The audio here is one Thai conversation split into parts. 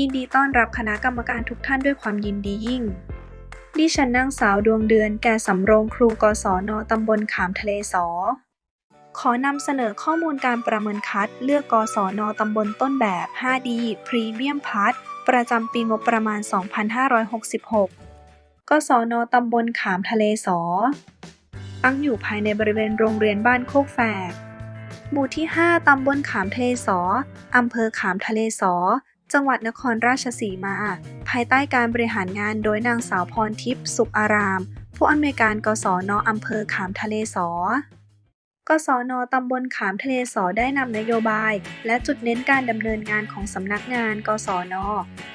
ยินดีต้อนรับคณะกรรมการทุกท่านด้วยความยินดียิ่ง ดิฉันนางสาวดวงเดือนแก่สำโรงครูกศนตำบลขามทะเลสอ ขอนำเสนอข้อมูลการประเมินคัด เลือกกศนตำบลต้นแบบ 5D Premium Plus ประจำปีงบประมาณ 2566 กศนตำบลขามทะเลสอ ตั้งอยู่ภายในบริเวณโรงเรียนบ้านโคกแฝกหมู่ที่ 5 ตำบลขามทะเลสอ อำเภอขามทะเลสอ จังหวัดนครราชสีมา ภายใต้การบริหารงานโดยนางสาวพรทิพย์สุขอาราม ผู้อำนวยการกศนอำเภอขามทะเลสอกศนตำบลขามทะเลสอได้นำนโยบาย และจุดเน้นการดำเนินงานของสำนักงานกศน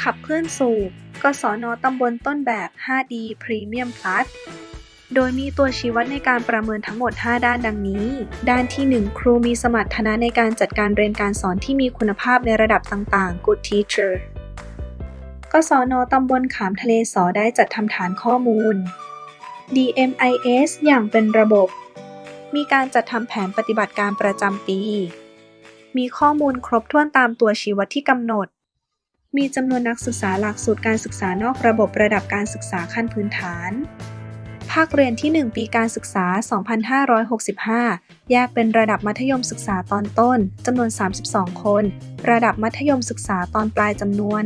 ขับเคลื่อนสู่ กศนตำบลต้นแบบ 5D Premium Plus โดยมีตัวชี้วัดในการประเมินทั้งหมด 5 ด้านดังนี้ ด้านที่ 1 ครูมีสมรรถนะในการจัดการเรียนการสอนที่มีคุณภาพในระดับต่างๆ Good Teacher กศนตำบลขามทะเลสอได้จัดทำฐานข้อมูล DMIS อย่างเป็นระบบ มีการจัดทำแผนปฏิบัติการประจำปี มีข้อมูลครบถ้วนตามตัวชี้วัดที่กำหนด มีจำนวนนักศึกษาหลักสูตรการศึกษานอกระบบระดับการศึกษาขั้นพื้นฐาน ภาคเรียนที่ 1 ปีการศึกษา 2565 แยกเป็นระดับมัธยมศึกษาตอนต้นจำนวน 32 คน ระดับมัธยมศึกษาตอนปลายจำนวน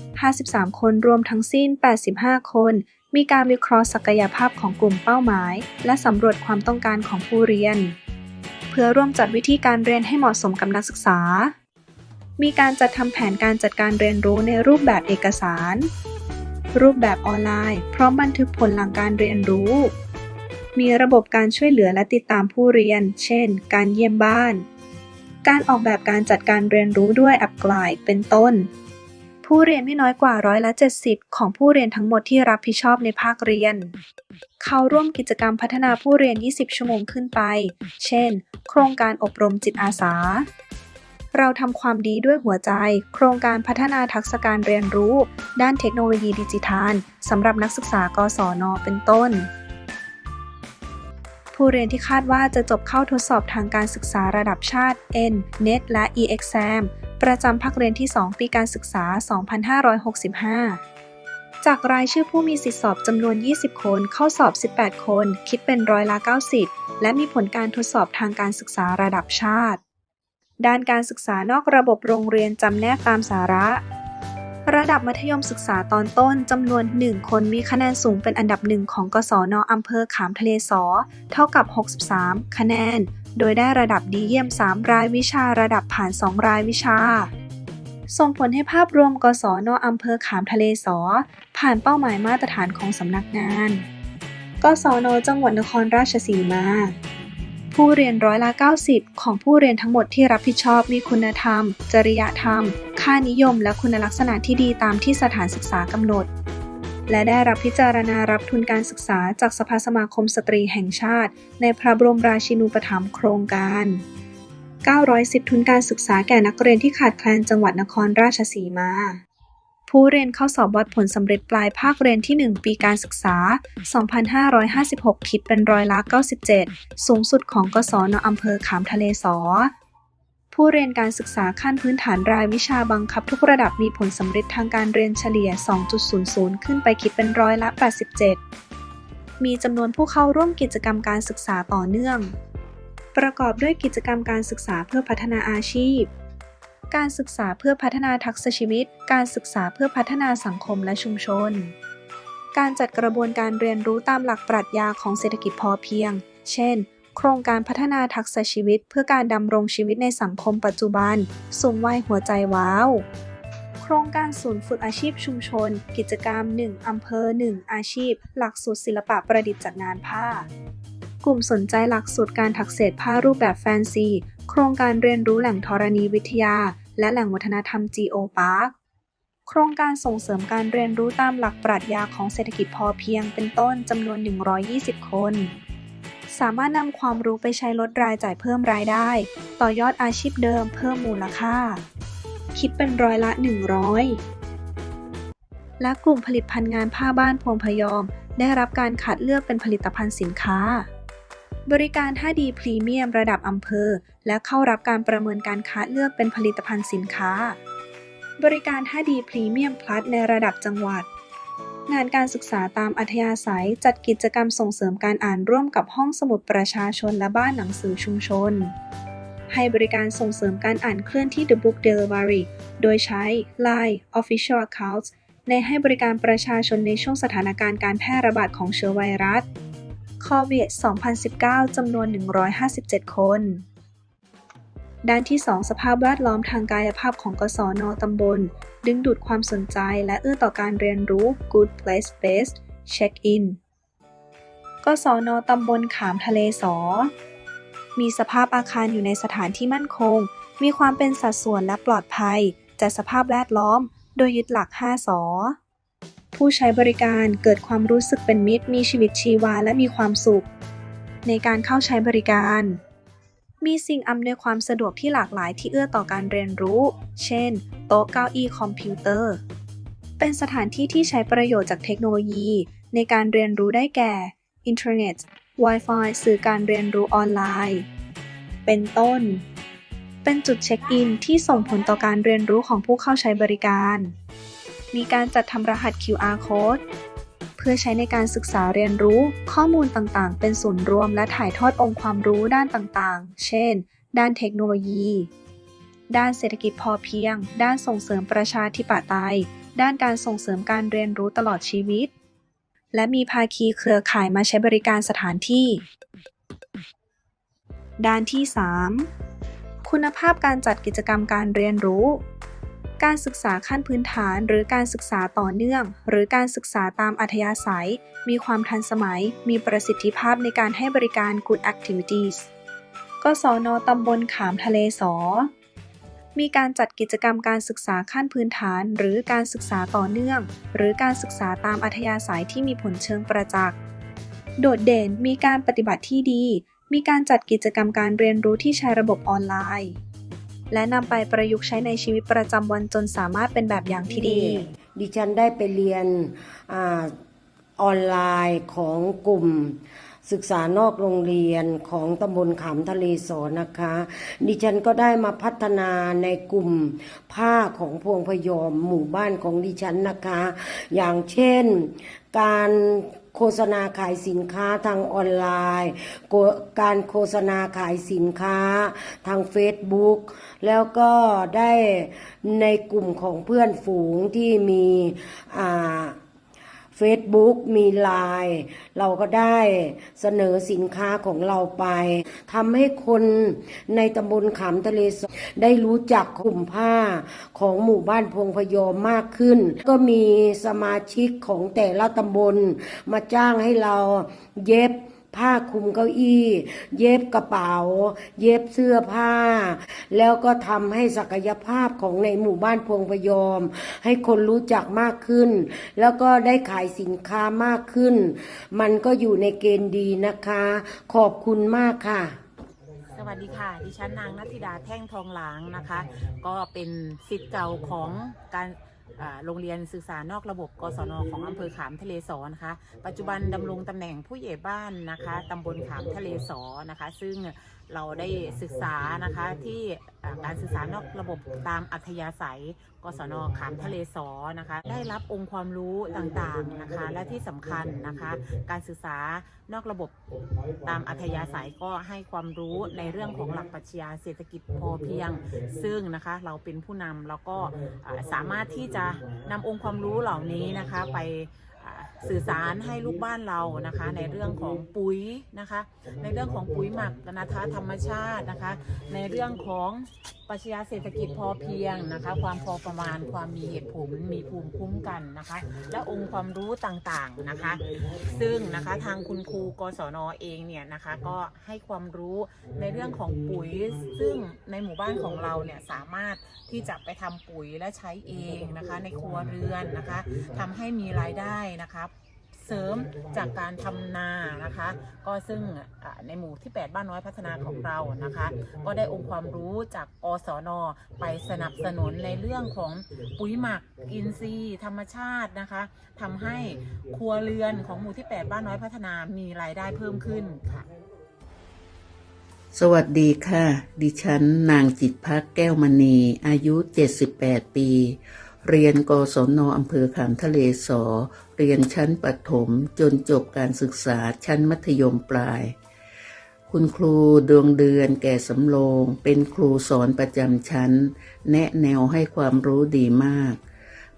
53 คนรวมทั้งสิ้น 85 คน มีการวิเคราะห์ศักยภาพของกลุ่มเป้าหมาย และสำรวจความต้องการของผู้เรียน เพื่อร่วมจัดวิธีการเรียนให้เหมาะสมกับนักศึกษา มีการจัดทำแผนการจัดการเรียนรู้ในรูปแบบเอกสาร รูปแบบออนไลน์ พร้อมบันทึกผลหลังการเรียนรู้ มีระบบการช่วยเหลือและติดตามผู้เรียน เช่น การเยี่ยมบ้าน การออกแบบการจัดการเรียนรู้ด้วยแอปกลด์เป็นต้น ผู้เรียนไม่น้อยกว่าร้อยละ70 ของผู้เรียนทั้งหมดที่รับผิดชอบในภาคเรียน เขาร่วมกิจกรรมพัฒนาผู้เรียน 20 ชั่วโมงขึ้นไป เช่น โครงการอบรมจิตอาสา เราทำความดีด้วยหัวใจ โครงการพัฒนาทักษะการเรียนรู้ ด้านเทคโนโลยีดิจิทัลสำหรับนักศึกษากศน เป็นต้น ผู้เรียนที่คาดว่าจะจบเข้าทดสอบทางการศึกษาระดับชาติ N NET และ E-exam ประจำภาคเรียนที่ 2 ปีการศึกษา 2565จากรายชื่อผู้มีสิทธิสอบจำนวน 20 คน เข้าสอบ 18 คน คิดเป็นร้อยละ 90 และมีผลการทดสอบทางการศึกษาระดับชาติ ด้านการศึกษานอกระบบโรงเรียนจำแนกตามสาระ ระดับมัธยมศึกษาตอนต้นจำนวน 1 คนมีคะแนนสูงเป็นอันดับหนึ่งของกศนอำเภอขามทะเลสอ เท่ากับ 63 คะแนน โดยได้ระดับดีเยี่ยม 3 รายวิชาระดับผ่าน 2 รายวิชา ส่งผลให้ภาพรวมกศนอำเภอขามทะเลสอ ผ่านเป้าหมายมาตรฐานของสำนักงานกศนจังหวัดนครราชสีมา ผู้เรียนร้อยละ 90 ของผู้เรียนทั้งหมดที่รับผิดชอบมีคุณธรรม จริยธรรม ค่านิยม และคุณลักษณะที่ดีตามที่สถานศึกษากำหนด และได้รับพิจารณารับทุนการศึกษาจากสภาสมาคมสตรีแห่งชาติ ในพระบรมราชินูปถัมภ์โครงการ 910 ทุนการศึกษาแก่นักเรียนที่ขาดแคลนจังหวัดนครราชสีมา ผู้เรียนเข้าสอบวัดผลสำเร็จปลายภาคเรียนที่ 1 ปีการศึกษา 2556 คิดเป็นร้อยละ97 สูงสุดของกศนอำเภอขามทะเลสอ ผู้เรียนการศึกษาขั้นพื้นฐานรายวิชาบังคับทุกระดับมีผลสำเร็จทางการเรียนเฉลี่ย 2.00 ขึ้นไปคิดเป็นร้อยละ 87 มีจำนวนผู้เข้าร่วมกิจกรรมการศึกษาต่อเนื่อง ประกอบด้วยกิจกรรมการศึกษาเพื่อพัฒนาอาชีพ การศึกษาเพื่อพัฒนาทักษะชีวิต การศึกษาเพื่อพัฒนาสังคมและชุมชน การจัดกระบวนการเรียนรู้ตามหลักปรัชญาของเศรษฐกิจพอเพียง เช่น โครงการพัฒนาทักษะชีวิต เพื่อการดำรงชีวิตในสังคมปัจจุบัน สูงวัยหัวใจว้าว โครงการศูนย์ฝึกอาชีพชุมชน กิจกรรม 1อำเภอ 1 อาชีพ หลักสูตรศิลปะประดิษฐ์จากงานผ้า กลุ่มสนใจหลักสูตรการถักเศษผ้ารูปแบบแฟนซี โครงการเรียนรู้แหล่งธรณีวิทยา และแหล่งวัฒนธรรม Geo Park โครงการส่งเสริมการเรียนรู้ตามหลักปรัชญาของเศรษฐกิจพอเพียงเป็นต้นจำนวน 120 คน สามารถนำความรู้ไปใช้ลดรายจ่ายเพิ่มรายได้ ต่อยอดอาชีพเดิมเพิ่มมูลค่า คิดเป็นร้อยละ 100 และกลุ่มผลิตภัณฑ์งานผ้าบ้านพวงพยอม ได้รับการคัดเลือกเป็นผลิตภัณฑ์สินค้า บริการ 5D พรีเมียมระดับอำเภอ และเข้ารับการประเมินการคัดเลือกเป็นผลิตภัณฑ์สินค้า บริการ 5D พรีเมียมพลัสในระดับจังหวัด งานการศึกษาตามอัธยาศัยจัดกิจกรรมส่งเสริมการอ่านร่วมกับห้องสมุดประชาชนและบ้านหนังสือชุมชน ให้บริการส่งเสริมการอ่านเคลื่อนที่ The Book Delivery โดยใช้ Line Official Accounts ในให้บริการประชาชนในช่วงสถานการณ์การแพร่ระบาดของเชื้อไวรัส โควิด2019 จำนวน 157 คน ด้านที่ 2 สภาพแวดล้อมทางกายภาพของกศนตำบล ดึงดูดความสนใจและเอื้อต่อการเรียนรู้ Good Place Based Check In กศนตำบลขามทะเลสอ มีสภาพอาคารอยู่ในสถานที่มั่นคง มีความเป็นสัดส่วนและปลอดภัย จัดสภาพแวดล้อม โดยยึดหลัก 5สอ ผู้ใช้บริการเกิดความรู้สึกเป็นมิตร มีชีวิตชีวาและมีความสุข ในการเข้าใช้บริการ มีสิ่งอำนวยความสะดวกที่หลากหลายที่เอื้อต่อการเรียนรู้ เช่น โต๊ะเก้าอี้คอมพิวเตอร์ เป็นสถานที่ที่ใช้ประโยชน์จากเทคโนโลยี ในการเรียนรู้ได้แก่ อินเทอร์เน็ต Wi-Fi สื่อการเรียนรู้ออนไลน์ เป็นต้น เป็นจุดเช็คอินที่ส่งผลต่อการเรียนรู้ของผู้เข้าใช้บริการ มีการจัดทำรหัส QR code เพื่อใช้ในการศึกษาเรียนรู้ข้อมูลต่างๆ เป็นศูนย์รวมและถ่ายทอดองค์ความรู้ด้านต่างๆ เช่น ด้านเทคโนโลยี ด้านเศรษฐกิจพอเพียง ด้านส่งเสริมประชาธิปไตย ด้านการส่งเสริมการเรียนรู้ตลอดชีวิต และมีภาคีเครือข่ายมาใช้บริการสถานที่ ด้านที่ 3 คุณภาพการจัดกิจกรรมการเรียนรู้ การศึกษาขั้นพื้นฐานหรือการศึกษาต่อเนื่อง หรือการศึกษาตามอัธยาศัย มีความทันสมัย มีประสิทธิภาพในการให้บริการ Good Activities กศนตำบลขามทะเลสอ มีการจัดกิจกรรมการศึกษาขั้นพื้นฐาน หรือการศึกษาต่อเนื่อง หรือการศึกษาตามอัธยาศัยที่มีผลเชิงประจักษ์ โดดเด่นมีการปฏิบัติที่ดี มีการจัดกิจกรรมการเรียนรู้ที่ใช้ระบบออนไลน์ และนำไปประยุกต์ใช้ในชีวิตประจำวันจนสามารถเป็นแบบอย่างที่ดี ดิฉันได้ไปเรียนอออนไลน์ของกลุ่ม ศึกษานอกโรงเรียนของตำบลขามทะเลสอนนะคะ ดิฉันก็ได้มาพัฒนาในกลุ่มผ้าของพวงพยอมหมู่บ้านของดิฉันนะคะ อย่างเช่นการโฆษณาขายสินค้าทางออนไลน์กการโฆษณาขายสินค้าทาง Facebook แล้วก็ได้ในกลุ่มของเพื่อนฝูงที่มีอ่า Facebook มีไลน์เราก็ได้เสนอสินค้าของเราไปทำให้คนในตำบลขามทะเลสได้รู้จักกลุ่มผ้าของหมู่บ้านพงพยอมมากขึ้น ก็มีสมาชิกของแต่ละตำบลมาจ้างให้เราเย็บ ผ้าคลุมเก้าอี้ เย็บกระเป๋า เย็บเสื้อผ้า แล้วก็ทำให้ศักยภาพของในหมู่บ้านพวงพยอม ให้คนรู้จักมากขึ้น แล้วก็ได้ขายสินค้ามากขึ้น มันก็อยู่ในเกณฑ์ดีนะคะ ขอบคุณมากค่ะสวัสดีค่ะ ดิฉันนางนัทธิดาแท่งทองหลางนะคะ ก็เป็นสิทธิ์เก่าของการ โรงเรียนศึกษานอกระบบกศนของอำเภอขามทะเลสอนะคะ ปัจจุบันดำรงตำแหน่งผู้ใหญ่บ้านนะคะตำบลขามทะเลสอนะคะ ซึ่ง เราได้ศึกษานะคะที่การศึกษานอกระบบตามอัธยาศัย กศนขามทะเลสอนะคะ ได้รับองค์ความรู้ต่างๆนะคะ และที่สำคัญนะคะ การศึกษานอกระบบตามอัธยาศัยก็ให้ความรู้ในเรื่องของหลักปรัชญาเศรษฐกิจพอเพียง ซึ่งนะคะเราเป็นผู้นำแล้วก็สามารถที่จะนำองค์ความรู้เหล่านี้นะคะไป สื่อสารให้ลูกบ้านเรานะคะ ในเรื่องของปุ๋ยนะคะ ในเรื่องของปุ๋ยหมักนะคะธรรมชาตินะคะ ในเรื่องของ ปรัชญาเศรษฐกิจพอเพียงนะคะ ความพอประมาณความมีเหตุผลมีภูมิคุ้มกันนะคะ และองค์ความรู้ต่างๆนะคะ ซึ่งนะคะทางคุณครูกศนเองเนี่ยนะคะ ก็ให้ความรู้ในเรื่องของปุ๋ย ซึ่งในหมู่บ้านของเราเนี่ยสามารถที่จะไปทำปุ๋ยและใช้เองนะคะ ในครัวเรือนนะคะทำให้มีรายได้นะคะ เสริมจากการทำนานะคะ ก็ซึ่งในหมู่ที่ 8 บ้านน้อยพัฒนาของเรานะคะ ก็ได้องค์ความรู้จากอสนไปสนับสนุนในเรื่องของปุ๋ยหมักอินทรีย์ธรรมชาตินะคะทำให้ครัวเรือนของหมู่ที่ 8 บ้านน้อยพัฒนามีรายได้เพิ่มขึ้นค่ะสวัสดีค่ะ ดิฉันนางจิตพักแก้วมณี อายุ 78 ปี เรียนกศนอำเภอขามทะเลสอ เรียนชั้นประถมจนจบการศึกษาชั้นมัธยมปลาย คุณครูดวงเดือนแก่สำโรงเป็นครูสอนประจำชั้น แนะแนวให้ความรู้ดีมาก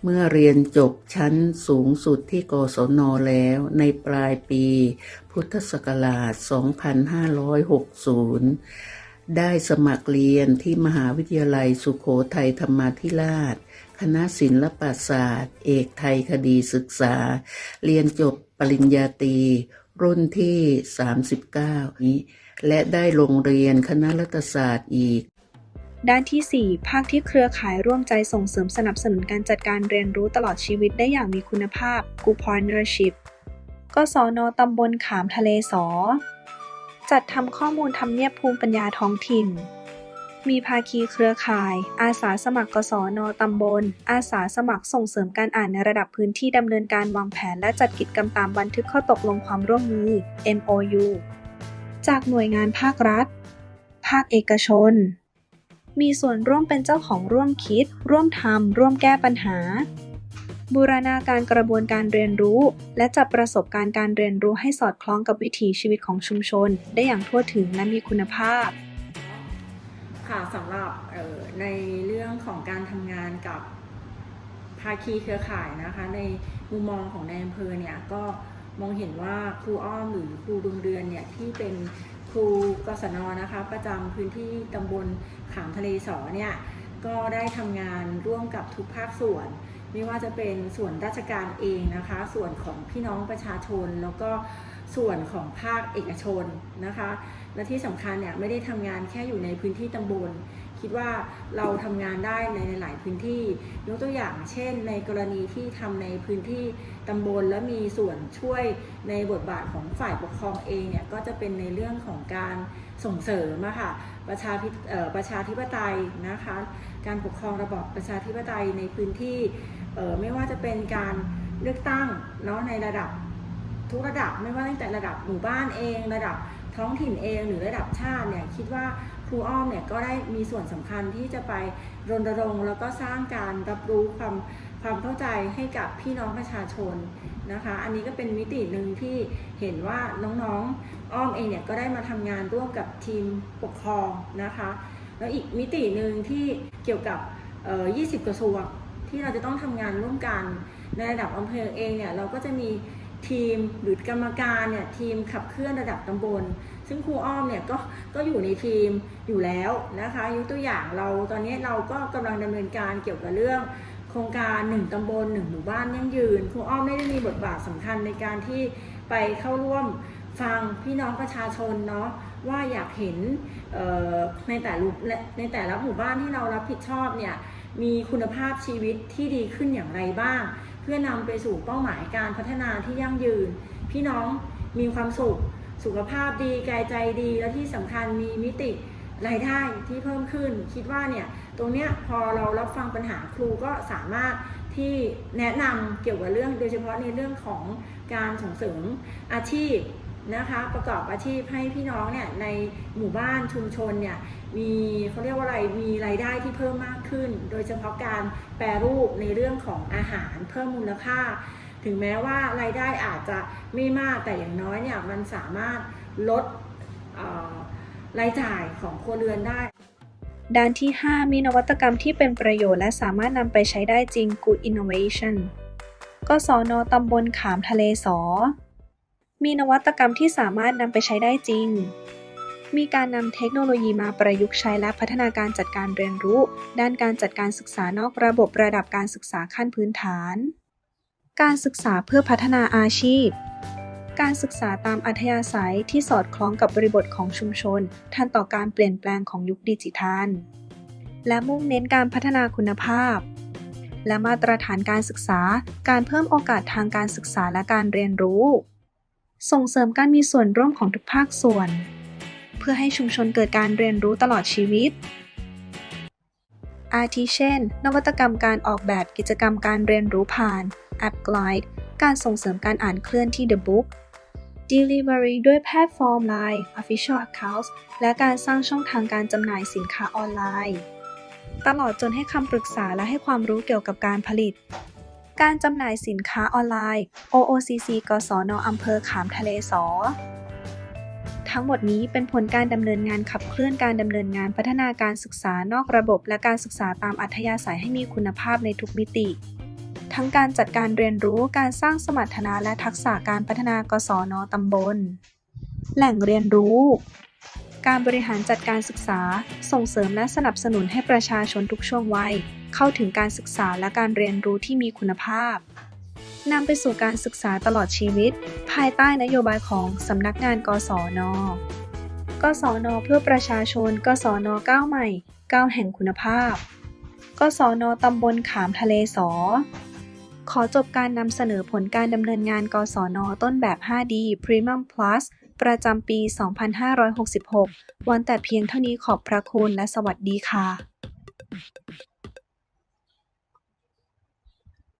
เมื่อเรียนจบชั้นสูงสุดที่กศนแล้วในปลายปี พุทธศักราช 2560 ได้สมัครเรียนที่มหาวิทยาลัยสุโขทัยธรรมาธิราช คณะศิลปศาสตร์ เอกไทยคดีศึกษา เรียนจบปริญญาตรีรุ่นที่ 39 นี้ และได้ลงเรียนคณะรัฐศาสตร์อีก ด้านที่ 4 ภาคที่เครือข่ายร่วมใจส่งเสริมสนับสนุนการจัดการเรียนรู้ตลอดชีวิตได้อย่างมีคุณภาพ Good Partnership กศนตำบลขามทะเลสอ จัดทำข้อมูลทำเนียบภูมิปัญญาท้องถิ่น มีภาคีเครือข่าย อาสาสมัครกศนตำบล อาสาสมัครส่งเสริมการอ่านในระดับพื้นที่ดำเนินการวางแผนและจัดกิจกรรมตามบันทึกข้อตกลงความร่วมมือ MOU จากหน่วยงานภาครัฐ ภาคเอกชน มีส่วนร่วมเป็นเจ้าของร่วมคิด ร่วมทำร่วมแก้ปัญหา บูรณาการกระบวนการเรียนรู้ และจับประสบการณ์การเรียนรู้ให้สอดคล้องกับวิถีชีวิตของชุมชน ได้อย่างทั่วถึงและมีคุณภาพ ค่ะสำหรับออในเรื่องของการทำงานกับภาคีเครือข่ายนะคะ ในมุมมองของนายอำเภอเนี่ยก็มองเห็นว่าครูอ้อมหรือครูดวงเดือนเนี่ยที่เป็นครูกศนนะคะ ประจำพื้นที่ตำบลขามทะเลสอเนี่ยก็ได้ทำงานร่วมกับทุกภาคส่วน ไม่ว่าจะเป็นส่วนราชการเองนะคะ ส่วนของพี่น้องประชาชน แล้วก็ส่วนของภาคเอกชนนะคะ และที่สำคัญเนี่ยไม่ได้ทำงานแค่อยู่ในพื้นที่ตำบล คิดว่าเราทำงานได้ในหลายพื้นที่ยกตัวอย่างเช่น ในกรณีที่ทำในพื้นที่ตำบลและมีส่วนช่วยในบทบาทของฝ่ายปกครองเองเนี่ยก็จะเป็นในเรื่องของการส่งเสริมอะค่ะประชาธิประชาธิปไตยนะคะ การปกครองระบอบประชาธิปไตยในพื้นที่ ไม่ว่าจะเป็นการเลือกตั้งเนาะในระดับทุกระดับไม่ว่าตั้งแต่ระดับหมู่บ้านเอง ระดับท้องถิ่นเองหรือระดับชาติเนี่ยคิดว่าครูอ้อมเนี่ยก็ได้มีส่วนสำคัญที่จะไปรณรงค์แล้วก็สร้างการรับรู้ความความเข้าใจให้กับพี่น้องประชาชนนะคะ อันนี้ก็เป็นมิติหนึ่งที่เห็นว่าน้องๆอ้อมเองเนี่ยก็ได้มาทำงานร่วมกับทีมปกครองนะคะ แล้วอีกมิติหนึ่งที่เกี่ยวกับ 20 กระทรวง ที่เราจะต้องทำงานร่วมกัน ในระดับอำเภอเองเนี่ยเราก็จะมีทีมหรือกรรมการเนี่ยทีมขับเคลื่อนระดับตำบล ซึ่งครูอ้อมเนี่ยก็ก็อยู่ในทีมอยู่แล้วนะคะยกตัวอย่างเราตอนนี้เราก็กำลังดำเนินการเกี่ยวกับเรื่อง โครงการ 1ตำบล 1 หมู่บ้านยั่งยืน ครูอ้อมไม่ได้มีบทบาทสำคัญในการที่ไปเข้าร่วมฟังพี่น้องประชาชนเนาะว่าอยากเห็นเอ่อในแต่ละในแต่ละหมู่บ้านที่เรารับผิดชอบเนี่ย มีคุณภาพชีวิตที่ดีขึ้นอย่างไรบ้าง เพื่อนำไปสู่เป้าหมายการพัฒนาที่ยั่งยืน พี่น้องมีความสุข สุขภาพดีกายใจดี และที่สำคัญมีมิติรายได้ที่เพิ่มขึ้น คิดว่าเนี่ยตรงเนี้ยพอเรารับฟังปัญหาครูก็สามารถที่แนะนำเกี่ยวกับเรื่องโดยเฉพาะในเรื่องของการส่งเสริมอาชีพนะคะประกอบอาชีพให้พี่น้องเนี่ยในหมู่บ้านชุมชนเนี่ย มีเขาเรียกว่าอะไรมีรายได้ที่เพิ่มมากขึ้น โดยเฉพาะการแปรรูปในเรื่องของอาหารเพิ่มมูลค่า ถึงแม้ว่ารายได้อาจจะไม่มากแต่อย่างน้อยเนี่ยมันสามารถลดรายจ่ายของครัวเรือนได้ด้านที่ 5 มีนวัตกรรมที่เป็นประโยชน์และสามารถนำไปใช้ได้จริง Good Innovation กศนตำบลขามทะเลสอ มีนวัตกรรมที่สามารถนำไปใช้ได้จริง มีการนำเทคโนโลยีมาประยุกต์ใช้และพัฒนาการจัดการเรียนรู้ ด้านการจัดการศึกษานอกระบบระดับการศึกษาขั้นพื้นฐาน การศึกษาเพื่อพัฒนาอาชีพ การศึกษาตามอัธยาศัยที่สอดคล้องกับบริบทของชุมชน ทันต่อการเปลี่ยนแปลงของยุคดิจิทัล และมุ่งเน้นการพัฒนาคุณภาพ และมาตรฐานการศึกษา การเพิ่มโอกาสทางการศึกษาและการเรียนรู้ ส่งเสริมการมีส่วนร่วมของทุกภาคส่วน เพื่อให้ชุมชนเกิดการเรียนรู้ตลอดชีวิต อาทิเช่น นวัตกรรมการออกแบบกิจกรรมการเรียนรู้ผ่านแอป Glide การส่งเสริมการอ่านเคลื่อนที่ The Book Delivery ด้วยแพลตฟอร์ม Line Official Accounts และการสร้างช่องทางการจำหน่ายสินค้าออนไลน์ ตลอดจนให้คำปรึกษาและให้ความรู้เกี่ยวกับการผลิต การจำหน่ายสินค้าออนไลน์ OOCC กศนอำเภอขามทะเลสอ ทั้งหมดนี้เป็นผลการดำเนินงานขับเคลื่อนการดำเนินงานพัฒนาการศึกษานอกระบบ และการศึกษาตามอัธยาศัยให้มีคุณภาพในทุกมิติ ทั้งการจัดการเรียนรู้การสร้างสมรรถนะและทักษะการพัฒนากศนตำบล แหล่งเรียนรู้การบริหารจัดการศึกษา ส่งเสริมและสนับสนุนให้ประชาชนทุกช่วงวัย เข้าถึงการศึกษาและการเรียนรู้ที่มีคุณภาพ นำไปสู่การศึกษาตลอดชีวิต ภายใต้นโยบายของสำนักงานกศน กศน เพื่อประชาชน กศนก้าวใหม่ก้าวแห่งคุณภาพ กศนตำบลขามทะเลสอ ขอจบการนำเสนอผลการดำเนินงาน กศน ต้นแบบ 5D Premium Plus ประจำปี 2566 วันแต่เพียงเท่านี้ขอบพระคุณและสวัสดีค่ะ